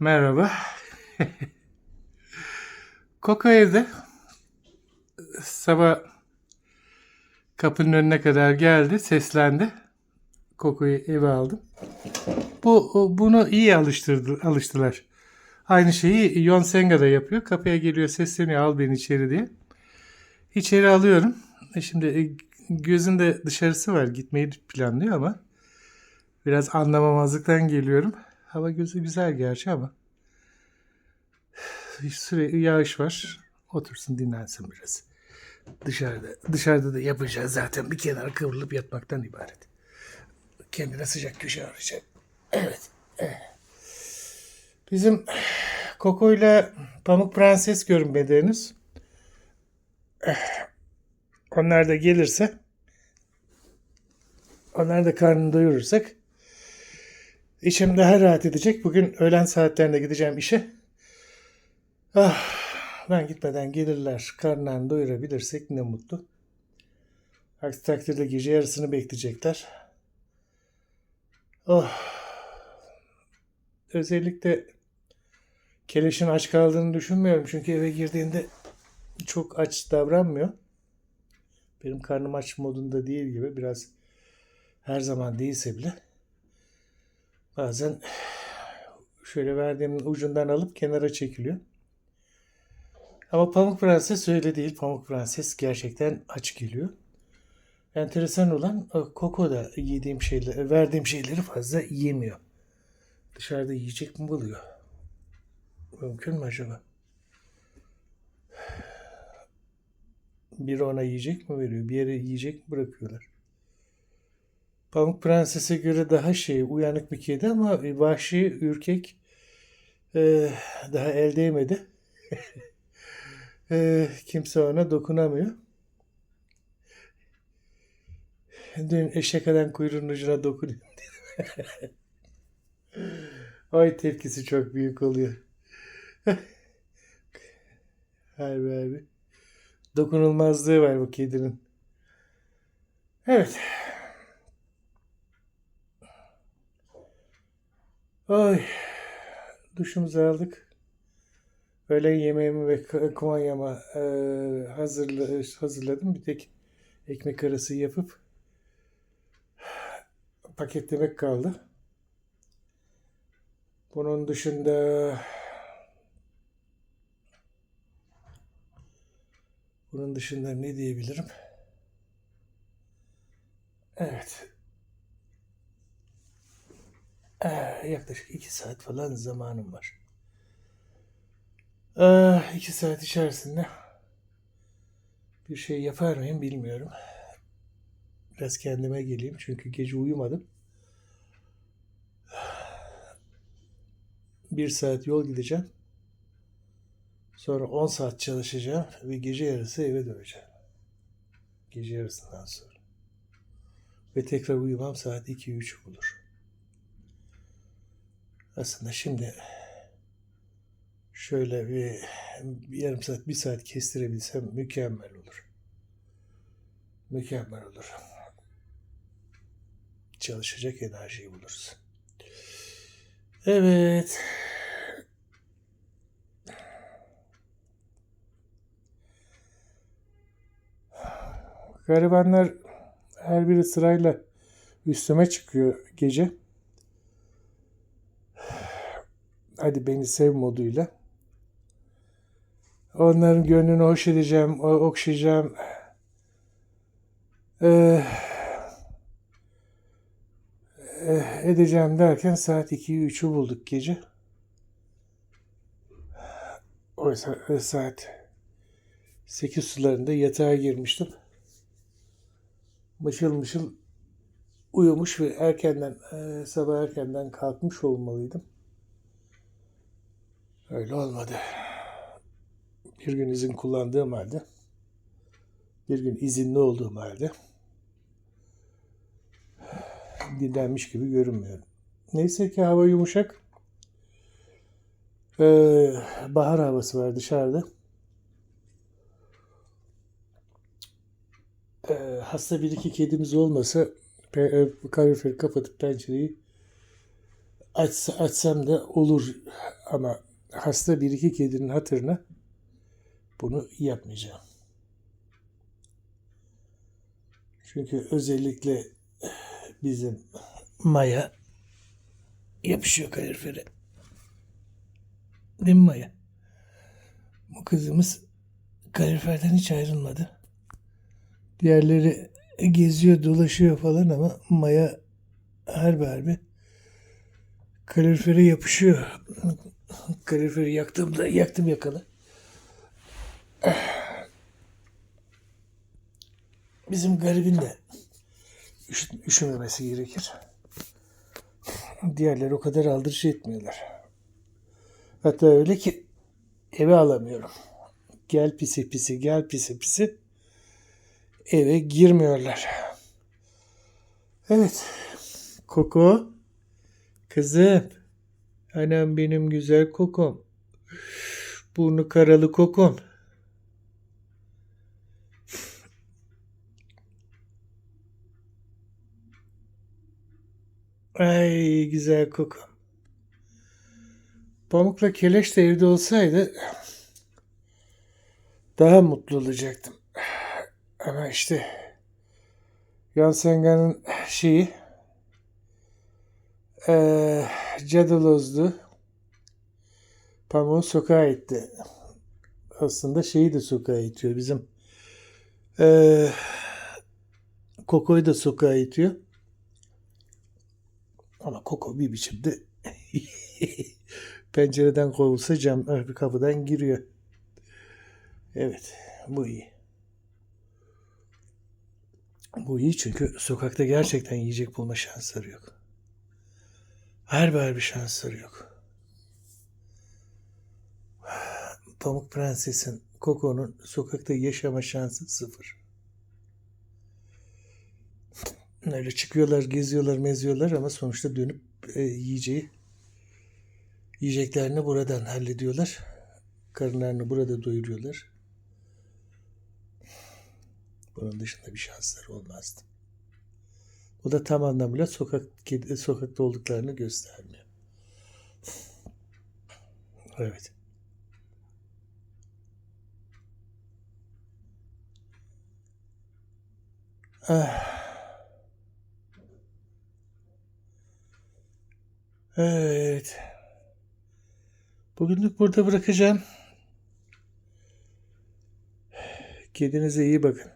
Merhaba. Koko evde. Sabah kapının önüne kadar geldi, seslendi. Koko'yu eve aldım. Bu bunu iyi alıştırdı, alıştılar. Aynı şeyi Yon Senga da yapıyor. Kapıya geliyor, sesleniyor, al beni içeri diye. İçeri alıyorum. E Şimdi e, gözünde dışarısı var, gitmeyi planlıyor ama biraz anlamamazlıktan geliyorum. Hava gözü güzel gerçi ama. Sürekli yağış var. Otursun dinlensin biraz. Dışarıda dışarıda da yapacağız zaten bir kenara kıvrılıp yatmaktan ibaret. Kendine sıcak köşe arayacak. Evet. Bizim Koko'yla Pamuk Prenses görünmedi henüz. Onlar da gelirse onlar da karnını doyurursak İçim daha rahat edecek. Bugün öğlen saatlerinde gideceğim işe. Ah, ben gitmeden gelirler. Karnlarını doyurabilirsek ne mutlu. Aksi takdirde gece yarısını bekleyecekler. Oh. Özellikle Keleş'in aç kaldığını düşünmüyorum. Çünkü eve girdiğinde çok aç davranmıyor. Benim karnım aç modunda değil gibi. Biraz her zaman değilse bile. Bazen şöyle verdiğimin ucundan alıp kenara çekiliyor. Ama Pamuk Prenses öyle değil. Pamuk Prenses gerçekten aç geliyor. Enteresan olan Koko da yediğim şeyleri, verdiğim şeyleri fazla yemiyor. Dışarıda yiyecek mi buluyor? Mümkün mü acaba? Biri ona yiyecek mi veriyor? Bir yere yiyecek mi bırakıyorlar? Pamuk Prenses'e göre daha şey uyanık bir kedi ama vahşi, ürkek e, daha el değmedi. e, kimse ona dokunamıyor. Dün eşek adam kuyruğunun ucuna dokunuyor. Ay tepkisi çok büyük oluyor. Harbi abi. Dokunulmazlığı var bu kedinin. Evet. Ay. Duşumuzu aldık. Öğlen yemeğimi ve k- kumanyamı e, hazırla, hazırladım. Bir tek ekmek arası yapıp paketlemek kaldı. Bunun dışında bunun dışında ne diyebilirim? Evet. Ee, yaklaşık iki saat falan zamanım var. Ee, iki saat içerisinde bir şey yapar mıyım bilmiyorum. Biraz kendime geleyim çünkü gece uyumadım. Bir saat yol gideceğim. Sonra 10 saat çalışacağım ve gece yarısı eve döneceğim. Gece yarısından sonra. Ve tekrar uyumam saat 2-3 bulur. Aslında şimdi şöyle bir, bir yarım saat, bir saat kestirebilsem mükemmel olur. Mükemmel olur. Çalışacak enerjiyi buluruz. Evet. Garibanlar her biri sırayla üstüme çıkıyor gece. Hadi beni sev moduyla. Onların gönlünü hoş edeceğim, okşayacağım. Ee, eh, edeceğim derken saat 2'yi 3'ü bulduk gece. Oysa e, saat 8 sularında yatağa girmiştim. Mışıl mışıl uyumuş ve erkenden sabah erkenden kalkmış olmalıydım. Öyle olmadı. Bir gün izin kullandığım halde, bir gün izinli olduğum halde dinlenmiş gibi görünmüyorum. Neyse ki hava yumuşak. Ee, bahar havası var dışarıda. Ee, hasta bir iki kedimiz olmasa e, kaloriferi kapatıp pencereyi açsa, açsam da olur ama hasta bir iki kedinin hatırına bunu yapmayacağım. Çünkü özellikle bizim Maya yapışıyor kalorifere. Değil mi Maya? Bu kızımız kaloriferden hiç ayrılmadı. Diğerleri geziyor dolaşıyor falan ama Maya her berbi kalorifere yapışıyor. Kaloriferi yaktığımda yaktım yakalı. Bizim garibin de üşü- üşümemesi gerekir. Diğerleri o kadar aldırış etmiyorlar. Hatta öyle ki eve alamıyorum. Gel pisi pisi gel pisi pisi eve girmiyorlar. Evet. Koko. Kızım. Anam benim güzel kokom. Burnu karalı kokom. Ay güzel kokum. Pamukla Keleş de evde olsaydı daha mutlu olacaktım. Ama işte Yansenga'nın şeyi eee cadılozdu. Pamuğu sokağa itti. Aslında şeyi de sokağa itiyor. Bizim eee Koko'yu da sokağa itiyor. Ama Koko bir biçimde pencereden kovulsa cam bir kapıdan giriyor. Evet, bu iyi. Bu iyi çünkü sokakta gerçekten yiyecek bulma şansları yok. Her bir şansları yok. Pamuk Prenses'in, Koko'nun sokakta yaşama şansı sıfır. Öyle çıkıyorlar, geziyorlar, meziyorlar ama sonuçta dönüp e, yiyeceği yiyeceklerini buradan hallediyorlar. Karınlarını burada doyuruyorlar. Bunun dışında bir şansları olmazdı. Bu da tam anlamıyla sokak sokakta olduklarını göstermiyor. Evet. Ah. Evet. Bugünlük burada bırakacağım. Kendinize iyi bakın.